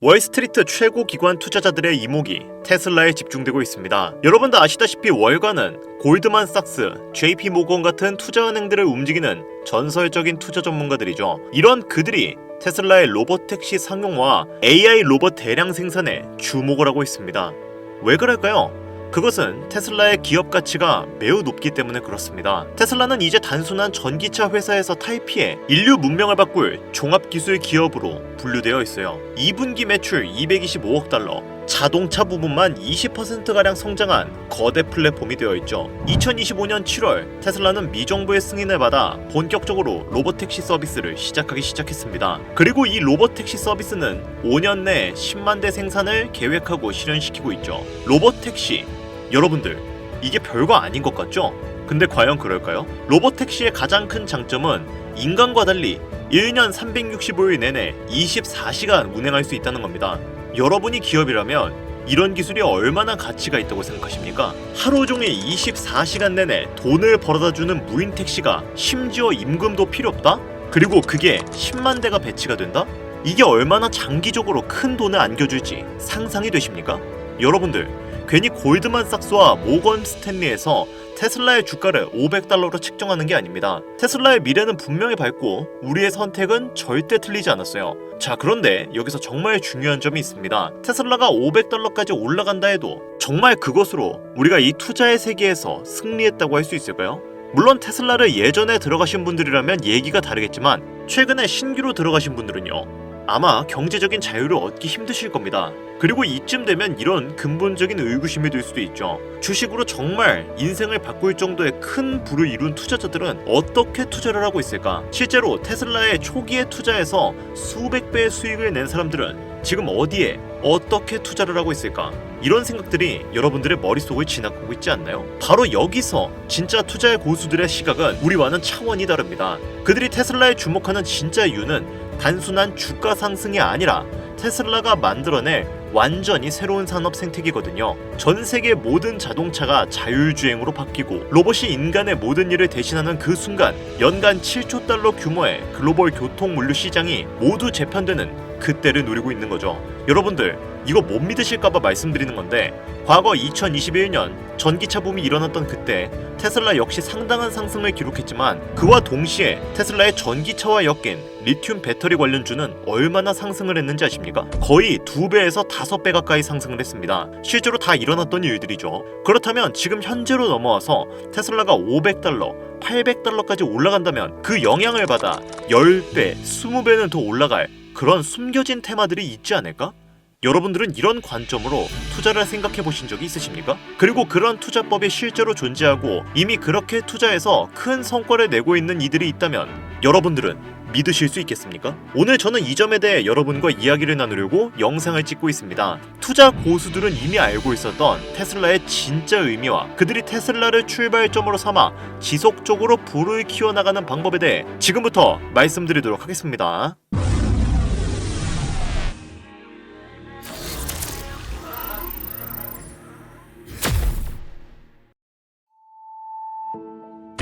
월스트리트 최고 기관 투자자들의 이목이 테슬라에 집중되고 있습니다. 여러분도 아시다시피 월가는 골드만삭스, JP 모건 같은 투자은행들을 움직이는 전설적인 투자 전문가들이죠. 이런 그들이 테슬라의 로봇 택시 상용화, AI 로봇 대량 생산에 주목을 하고 있습니다. 왜 그럴까요? 그것은 테슬라의 기업 가치가 매우 높기 때문에 그렇습니다. 테슬라는 이제 단순한 전기차 회사에서 탈피해 인류 문명을 바꿀 종합기술 기업으로 분류되어 있어요. 2분기 매출 225억 달러, 자동차 부분만 20%가량 성장한 거대 플랫폼이 되어 있죠. 2025년 7월 테슬라는 미 정부의 승인을 받아 본격적으로 로봇 택시 서비스를 시작하기 시작했습니다. 그리고 이 로봇 택시 서비스는 5년 내 10만 대 생산을 계획하고 실현시키고 있죠. 로봇 택시 여러분들 이게 별거 아닌 것 같죠? 근데 과연 그럴까요? 로봇 택시의 가장 큰 장점은 인간과 달리 1년 365일 내내 24시간 운행할 수 있다는 겁니다. 여러분이 기업이라면 이런 기술이 얼마나 가치가 있다고 생각하십니까? 하루 종일 24시간 내내 돈을 벌어다 주는 무인 택시가 심지어 임금도 필요 없다? 그리고 그게 10만 대가 배치가 된다? 이게 얼마나 장기적으로 큰 돈을 안겨줄지 상상이 되십니까? 여러분들 괜히 골드만 삭스와 모건 스탠리에서 테슬라의 주가를 500달러로 측정하는 게 아닙니다. 테슬라의 미래는 분명히 밝고 우리의 선택은 절대 틀리지 않았어요. 자, 그런데 여기서 정말 중요한 점이 있습니다. 테슬라가 500달러까지 올라간다 해도 정말 그것으로 우리가 이 투자의 세계에서 승리했다고 할 수 있을까요? 물론 테슬라를 예전에 들어가신 분들이라면 얘기가 다르겠지만 최근에 신규로 들어가신 분들은요. 아마 경제적인 자유를 얻기 힘드실 겁니다. 그리고 이쯤 되면 이런 근본적인 의구심이 들 수도 있죠. 주식으로 정말 인생을 바꿀 정도의 큰 부를 이룬 투자자들은 어떻게 투자를 하고 있을까? 실제로 테슬라의 초기에 투자해서 수백 배의 수익을 낸 사람들은 지금 어디에 어떻게 투자를 하고 있을까? 이런 생각들이 여러분들의 머릿속을 지나가고 있지 않나요? 바로 여기서 진짜 투자의 고수들의 시각은 우리와는 차원이 다릅니다. 그들이 테슬라에 주목하는 진짜 이유는 단순한 주가 상승이 아니라 테슬라가 만들어낼 완전히 새로운 산업 생태계거든요. 전 세계 모든 자동차가 자율주행으로 바뀌고 로봇이 인간의 모든 일을 대신하는 그 순간 연간 7조 달러 규모의 글로벌 교통 물류 시장이 모두 재편되는 그때를 노리고 있는 거죠. 여러분들 이거 못 믿으실까봐 말씀드리는 건데 과거 2021년 전기차 붐이 일어났던 그때 테슬라 역시 상당한 상승을 기록했지만 그와 동시에 테슬라의 전기차와 엮인 리튬 배터리 관련주는 얼마나 상승을 했는지 아십니까? 거의 두 배에서 다섯 배 가까이 상승을 했습니다. 실제로 다 일어났던 일들이죠. 그렇다면 지금 현재로 넘어와서 테슬라가 500달러, 800달러까지 올라간다면 그 영향을 받아 10배, 20배는 더 올라갈 그런 숨겨진 테마들이 있지 않을까? 여러분들은 이런 관점으로 투자를 생각해 보신 적이 있으십니까? 그리고 그런 투자법이 실제로 존재하고 이미 그렇게 투자해서 큰 성과를 내고 있는 이들이 있다면 여러분들은 믿으실 수 있겠습니까? 오늘 저는 이 점에 대해 여러분과 이야기를 나누려고 영상을 찍고 있습니다. 투자 고수들은 이미 알고 있었던 테슬라의 진짜 의미와 그들이 테슬라를 출발점으로 삼아 지속적으로 부를 키워나가는 방법에 대해 지금부터 말씀드리도록 하겠습니다.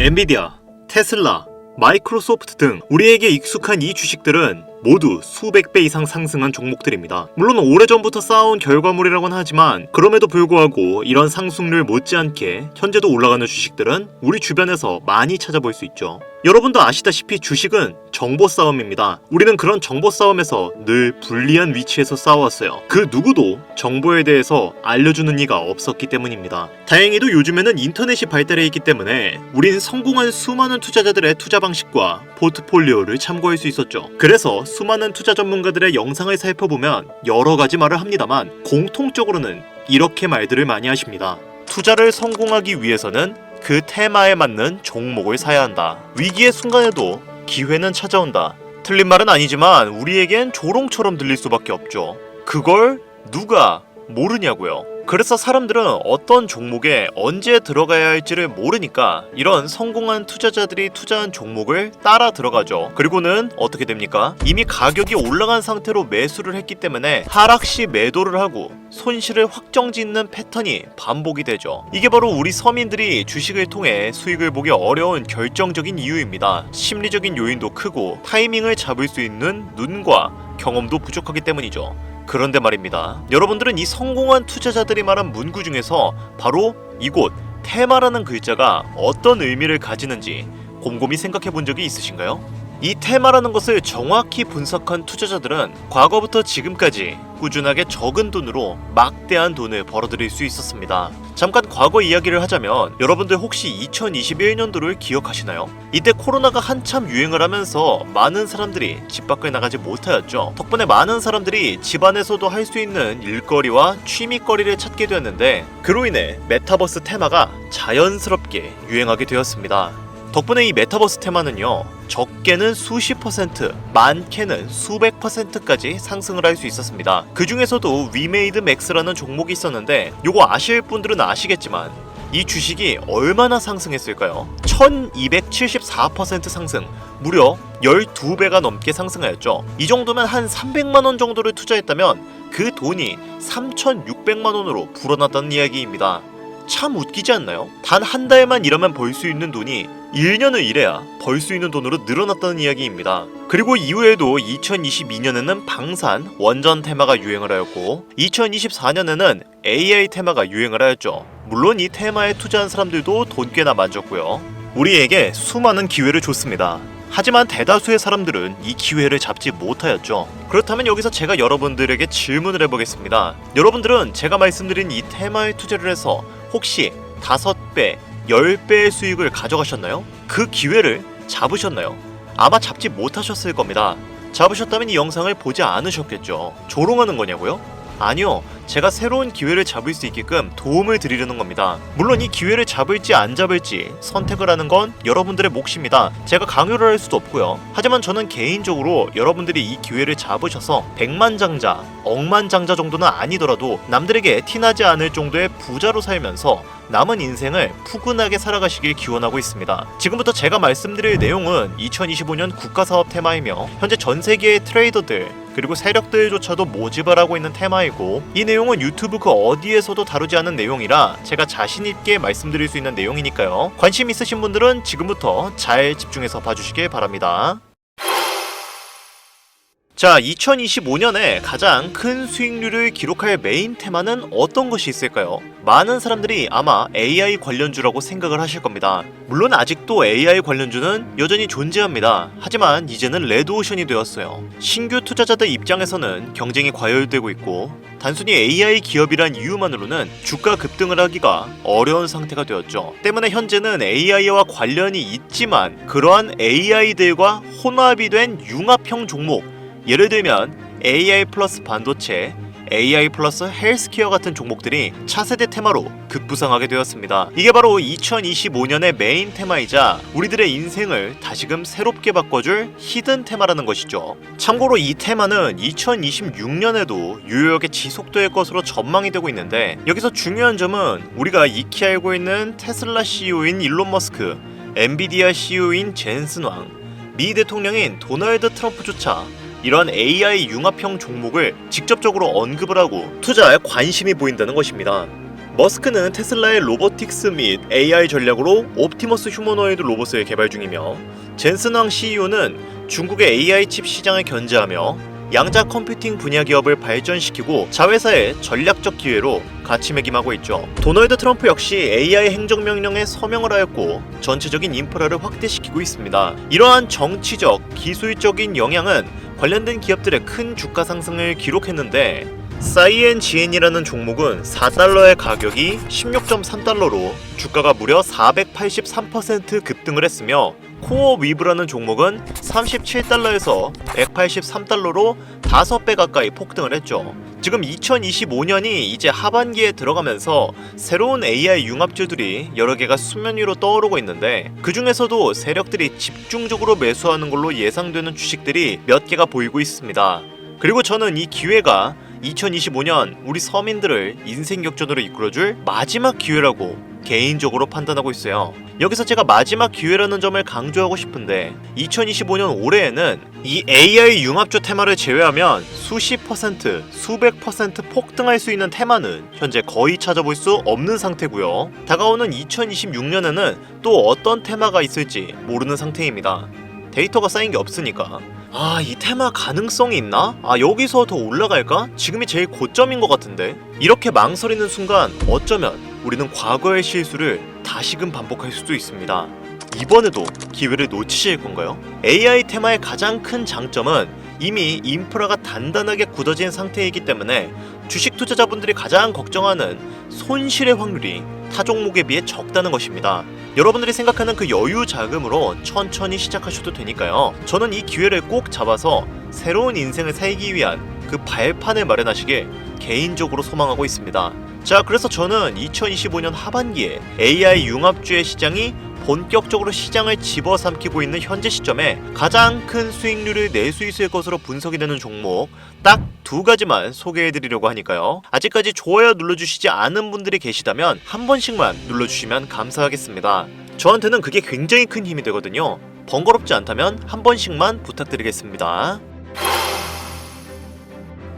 엔비디아, 테슬라, 마이크로소프트 등 우리에게 익숙한 이 주식들은 모두 수백 배 이상 상승한 종목들입니다. 물론 오래전부터 쌓아온 결과물이라고는 하지만 그럼에도 불구하고 이런 상승률 못지않게 현재도 올라가는 주식들은 우리 주변에서 많이 찾아볼 수 있죠. 여러분도 아시다시피 주식은 정보 싸움입니다. 우리는 그런 정보 싸움에서 늘 불리한 위치에서 싸워왔어요. 그 누구도 정보에 대해서 알려주는 이가 없었기 때문입니다. 다행히도 요즘에는 인터넷이 발달해 있기 때문에 우린 성공한 수많은 투자자들의 투자 방식과 포트폴리오를 참고할 수 있었죠. 그래서 수많은 투자 전문가들의 영상을 살펴보면 여러 가지 말을 합니다만 공통적으로는 이렇게 말들을 많이 하십니다. 투자를 성공하기 위해서는 그 테마에 맞는 종목을 사야 한다. 위기의 순간에도 기회는 찾아온다. 틀린 말은 아니지만 우리에겐 조롱처럼 들릴 수밖에 없죠. 그걸 누가 모르냐고요. 그래서 사람들은 어떤 종목에 언제 들어가야 할지를 모르니까 이런 성공한 투자자들이 투자한 종목을 따라 들어가죠. 그리고는 어떻게 됩니까? 이미 가격이 올라간 상태로 매수를 했기 때문에 하락 시 매도를 하고 손실을 확정 짓는 패턴이 반복이 되죠. 이게 바로 우리 서민들이 주식을 통해 수익을 보기 어려운 결정적인 이유입니다. 심리적인 요인도 크고 타이밍을 잡을 수 있는 눈과 경험도 부족하기 때문이죠. 그런데 말입니다. 여러분들은 이 성공한 투자자들이 말한 문구 중에서 바로 이곳 테마라는 글자가 어떤 의미를 가지는지 곰곰이 생각해 본 적이 있으신가요? 이 테마라는 것을 정확히 분석한 투자자들은 과거부터 지금까지 꾸준하게 적은 돈으로 막대한 돈을 벌어들일 수 있었습니다. 잠깐 과거 이야기를 하자면 여러분들 혹시 2021년도를 기억하시나요? 이때 코로나가 한참 유행을 하면서 많은 사람들이 집 밖을 나가지 못하였죠. 덕분에 많은 사람들이 집 안에서도 할 수 있는 일거리와 취미거리를 찾게 되었는데 그로 인해 메타버스 테마가 자연스럽게 유행하게 되었습니다. 덕분에 이 메타버스 테마는요 적게는 수십 퍼센트 많게는 수백 퍼센트까지 상승을 할 수 있었습니다 그 중에서도 위메이드 맥스라는 종목이 있었는데 요거 아실 분들은 아시겠지만 이 주식이 얼마나 상승했을까요? 1274% 상승 무려 12배가 넘게 상승하였죠 이 정도면 한 300만원 정도를 투자했다면 그 돈이 3600만원으로 불어났다는 이야기입니다 참 웃기지 않나요? 단 한 달만 일하면 벌 수 있는 돈이 1년을 일해야 벌 수 있는 돈으로 늘어났다는 이야기입니다. 그리고 이후에도 2022년에는 방산, 원전 테마가 유행을 하였고 2024년에는 AI 테마가 유행을 하였죠. 물론 이 테마에 투자한 사람들도 돈 꽤나 만졌고요. 우리에게 수많은 기회를 줬습니다. 하지만 대다수의 사람들은 이 기회를 잡지 못하였죠. 그렇다면 여기서 제가 여러분들에게 질문을 해보겠습니다. 여러분들은 제가 말씀드린 이 테마에 투자를 해서 혹시 5배, 10배의 수익을 가져가셨나요? 그 기회를 잡으셨나요? 아마 잡지 못하셨을 겁니다. 잡으셨다면 이 영상을 보지 않으셨겠죠. 조롱하는 거냐고요? 아니요. 제가 새로운 기회를 잡을 수 있게끔 도움을 드리려는 겁니다. 물론 이 기회를 잡을지 안 잡을지 선택을 하는 건 여러분들의 몫입니다. 제가 강요를 할 수도 없고요. 하지만 저는 개인적으로 여러분들이 이 기회를 잡으셔서 백만장자, 억만장자 정도는 아니더라도 남들에게 티나지 않을 정도의 부자로 살면서 남은 인생을 푸근하게 살아가시길 기원하고 있습니다. 지금부터 제가 말씀드릴 내용은 2025년 국가사업 테마이며 현재 전 세계의 트레이더들 그리고 세력들조차도 모집을 하고 있는 테마이고 이 내용은 유튜브 그 어디에서도 다루지 않은 내용이라 제가 자신 있게 말씀드릴 수 있는 내용이니까요. 관심 있으신 분들은 지금부터 잘 집중해서 봐주시길 바랍니다. 자, 2025년에 가장 큰 수익률을 기록할 메인 테마는 어떤 것이 있을까요? 많은 사람들이 아마 AI 관련주라고 생각을 하실 겁니다. 물론 아직도 AI 관련주는 여전히 존재합니다. 하지만 이제는 레드오션이 되었어요. 신규 투자자들 입장에서는 경쟁이 과열되고 있고 단순히 AI 기업이란 이유만으로는 주가 급등을 하기가 어려운 상태가 되었죠. 때문에 현재는 AI와 관련이 있지만 그러한 AI들과 혼합이 된 융합형 종목 예를 들면 AI 플러스 반도체, AI 플러스 헬스케어 같은 종목들이 차세대 테마로 급부상하게 되었습니다. 이게 바로 2025년의 메인 테마이자 우리들의 인생을 다시금 새롭게 바꿔줄 히든 테마라는 것이죠. 참고로 이 테마는 2026년에도 유효하게 지속될 것으로 전망이 되고 있는데 여기서 중요한 점은 우리가 익히 알고 있는 테슬라 CEO인 일론 머스크, 엔비디아 CEO인 젠슨 왕, 미 대통령인 도널드 트럼프조차 이런 AI 융합형 종목을 직접적으로 언급을 하고 투자에 관심이 보인다는 것입니다. 머스크는 테슬라의 로보틱스 및 AI 전략으로 옵티머스 휴머노이드 로봇을 개발 중이며 젠슨왕 CEO는 중국의 AI 칩 시장을 견제하며 양자 컴퓨팅 분야 기업을 발전시키고 자회사의 전략적 기회로 가치매김하고 있죠. 도널드 트럼프 역시 AI 행정명령에 서명을 하였고 전체적인 인프라를 확대시키고 있습니다. 이러한 정치적, 기술적인 영향은 관련된 기업들의 큰 주가 상승을 기록했는데 사이엔지엔이라는 종목은 4달러의 가격이 16.3달러로 주가가 무려 483% 급등을 했으며 코어 위브라는 종목은 37달러에서 183달러로 5배 가까이 폭등을 했죠. 지금 2025년이 이제 하반기에 들어가면서 새로운 AI 융합주들이 여러 개가 수면 위로 떠오르고 있는데 그 중에서도 세력들이 집중적으로 매수하는 걸로 예상되는 주식들이 몇 개가 보이고 있습니다. 그리고 저는 이 기회가 2025년 우리 서민들을 인생 역전으로 이끌어줄 마지막 기회라고 개인적으로 판단하고 있어요. 여기서 제가 마지막 기회라는 점을 강조하고 싶은데 2025년 올해에는 이 AI 융합주 테마를 제외하면 수십 퍼센트, 수백 퍼센트 폭등할 수 있는 테마는 현재 거의 찾아볼 수 없는 상태고요. 다가오는 2026년에는 또 어떤 테마가 있을지 모르는 상태입니다. 데이터가 쌓인 게 없으니까 아, 이 테마 가능성이 있나? 아, 여기서 더 올라갈까? 지금이 제일 고점인 것 같은데? 이렇게 망설이는 순간 어쩌면 우리는 과거의 실수를 다시금 반복할 수도 있습니다. 이번에도 기회를 놓치실 건가요? AI 테마의 가장 큰 장점은 이미 인프라가 단단하게 굳어진 상태이기 때문에 주식 투자자분들이 가장 걱정하는 손실의 확률이 타 종목에 비해 적다는 것입니다. 여러분들이 생각하는 그 여유 자금으로 천천히 시작하셔도 되니까요. 저는 이 기회를 꼭 잡아서 새로운 인생을 살기 위한 그 발판을 마련하시길 개인적으로 소망하고 있습니다. 자, 그래서 저는 2025년 하반기에 AI 융합주의 시장이 본격적으로 시장을 집어삼키고 있는 현재 시점에 가장 큰 수익률을 낼 수 있을 것으로 분석이 되는 종목 딱 두 가지만 소개해드리려고 하니까요. 아직까지 좋아요 눌러주시지 않은 분들이 계시다면 한 번씩만 눌러주시면 감사하겠습니다. 저한테는 그게 굉장히 큰 힘이 되거든요. 번거롭지 않다면 한 번씩만 부탁드리겠습니다.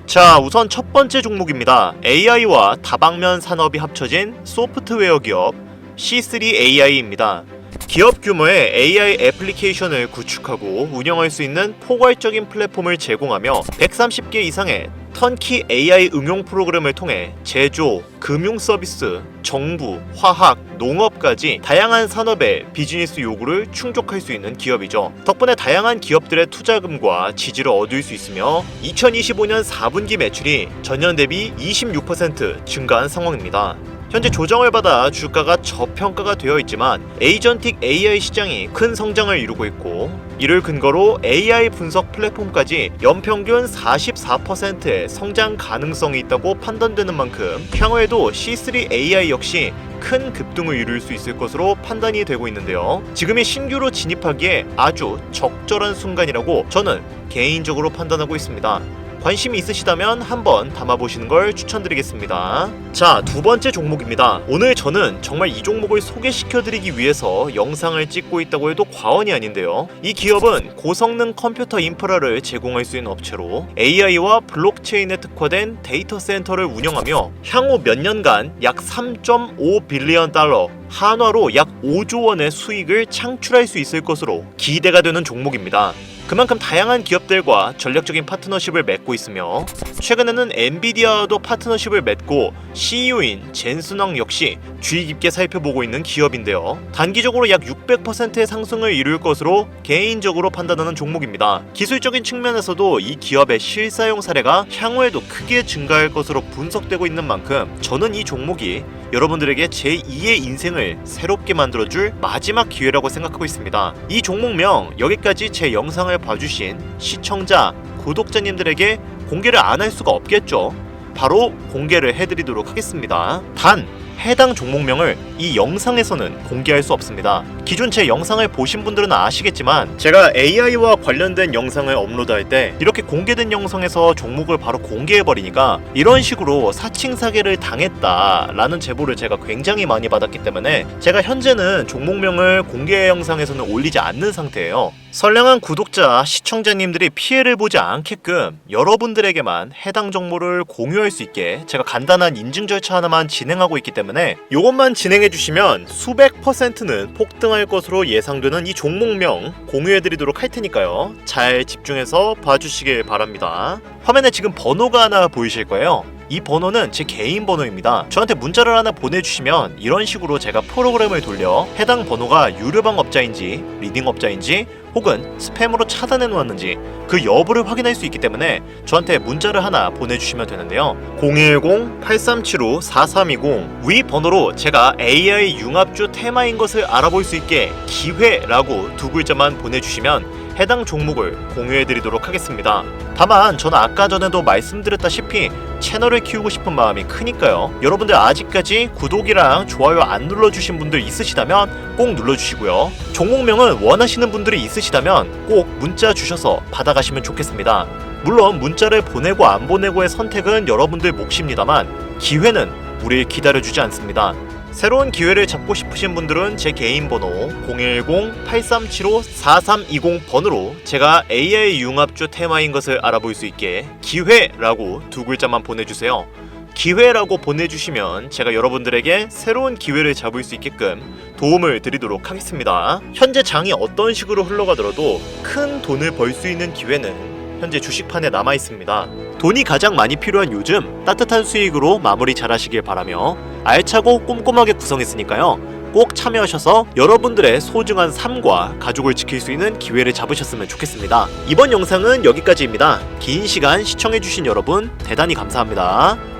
자, 우선 첫 번째 종목입니다. AI와 다방면 산업이 합쳐진 소프트웨어 기업 C3AI입니다. 기업 규모의 AI 애플리케이션을 구축하고 운영할 수 있는 포괄적인 플랫폼을 제공하며 130개 이상의 턴키 AI 응용 프로그램을 통해 제조, 금융 서비스, 정부, 화학, 농업까지 다양한 산업의 비즈니스 요구를 충족할 수 있는 기업이죠. 덕분에 다양한 기업들의 투자금과 지지를 얻을 수 있으며 2025년 4분기 매출이 전년 대비 26% 증가한 상황입니다. 현재 조정을 받아 주가가 저평가가 되어 있지만 에이전틱 AI 시장이 큰 성장을 이루고 있고 이를 근거로 AI 분석 플랫폼까지 연평균 44%의 성장 가능성이 있다고 판단되는 만큼 향후에도 C3 AI 역시 큰 급등을 이룰 수 있을 것으로 판단이 되고 있는데요. 지금이 신규로 진입하기에 아주 적절한 순간이라고 저는 개인적으로 판단하고 있습니다. 관심이 있으시다면 한번 담아보시는 걸 추천드리겠습니다. 자, 두 번째 종목입니다. 오늘 저는 정말 이 종목을 소개시켜드리기 위해서 영상을 찍고 있다고 해도 과언이 아닌데요. 이 기업은 고성능 컴퓨터 인프라를 제공할 수 있는 업체로 AI와 블록체인에 특화된 데이터 센터를 운영하며 향후 몇 년간 약 3.5 빌리언 달러 한화로 약 5조 원의 수익을 창출할 수 있을 것으로 기대가 되는 종목입니다. 그만큼 다양한 기업들과 전략적인 파트너십을 맺고 있으며 최근에는 엔비디아와도 파트너십을 맺고 CEO인 젠슨왕 역시 주의 깊게 살펴보고 있는 기업인데요. 단기적으로 약 600%의 상승을 이룰 것으로 개인적으로 판단하는 종목입니다. 기술적인 측면에서도 이 기업의 실사용 사례가 향후에도 크게 증가할 것으로 분석되고 있는 만큼 저는 이 종목이 여러분들에게 제2의 인생을 새롭게 만들어줄 마지막 기회라고 생각하고 있습니다. 이 종목명 여기까지 제 영상을 봐주신 시청자, 구독자님들에게 공개를 안 할 수가 없겠죠. 바로 공개를 해드리도록 하겠습니다. 단 해당 종목명을 이 영상에서는 공개할 수 없습니다. 기존 제 영상을 보신 분들은 아시겠지만 제가 AI와 관련된 영상을 업로드할 때 이렇게 공개된 영상에서 종목을 바로 공개해 버리니까 이런 식으로 사칭 사기를 당했다라는 제보를 제가 굉장히 많이 받았기 때문에 제가 현재는 종목명을 공개 영상에서는 올리지 않는 상태예요. 선량한 구독자, 시청자님들이 피해를 보지 않게끔 여러분들에게만 해당 정보를 공유할 수 있게 제가 간단한 인증 절차 하나만 진행하고 있기 때문에 이것만 진행해 주시면 수백 퍼센트는 폭등할 것으로 예상되는 이 종목명 공유해 드리도록 할 테니까요. 잘 집중해서 봐주시길 바랍니다. 화면에 지금 번호가 하나 보이실 거예요. 이 번호는 제 개인 번호입니다. 저한테 문자를 하나 보내주시면 이런 식으로 제가 프로그램을 돌려 해당 번호가 유료방 업자인지 리딩 업자인지 혹은 스팸으로 차단해 놓았는지 그 여부를 확인할 수 있기 때문에 저한테 문자를 하나 보내주시면 되는데요. 010-8375-4320 위 번호로 제가 AI 융합주 테마인 것을 알아볼 수 있게 기회라고 두 글자만 보내주시면 해당 종목을 공유해드리도록 하겠습니다. 다만 저는 아까 전에도 말씀드렸다시피 채널을 키우고 싶은 마음이 크니까요. 여러분들 아직까지 구독이랑 좋아요 안 눌러주신 분들 있으시다면 꼭 눌러주시고요. 종목명은 원하시는 분들이 있으시다면 꼭 문자 주셔서 받아가시면 좋겠습니다. 물론 문자를 보내고 안 보내고의 선택은 여러분들 몫입니다만 기회는 우리를 기다려주지 않습니다. 새로운 기회를 잡고 싶으신 분들은 제 개인 번호 010-8375-4320번으로 제가 AI 융합주 테마인 것을 알아볼 수 있게 기회라고 두 글자만 보내주세요. 기회라고 보내주시면 제가 여러분들에게 새로운 기회를 잡을 수 있게끔 도움을 드리도록 하겠습니다. 현재 장이 어떤 식으로 흘러가더라도 큰 돈을 벌 수 있는 기회는 현재 주식판에 남아 있습니다. 돈이 가장 많이 필요한 요즘 따뜻한 수익으로 마무리 잘 하시길 바라며 알차고 꼼꼼하게 구성했으니까요. 꼭 참여하셔서 여러분들의 소중한 삶과 가족을 지킬 수 있는 기회를 잡으셨으면 좋겠습니다. 이번 영상은 여기까지입니다. 긴 시간 시청해주신 여러분 대단히 감사합니다.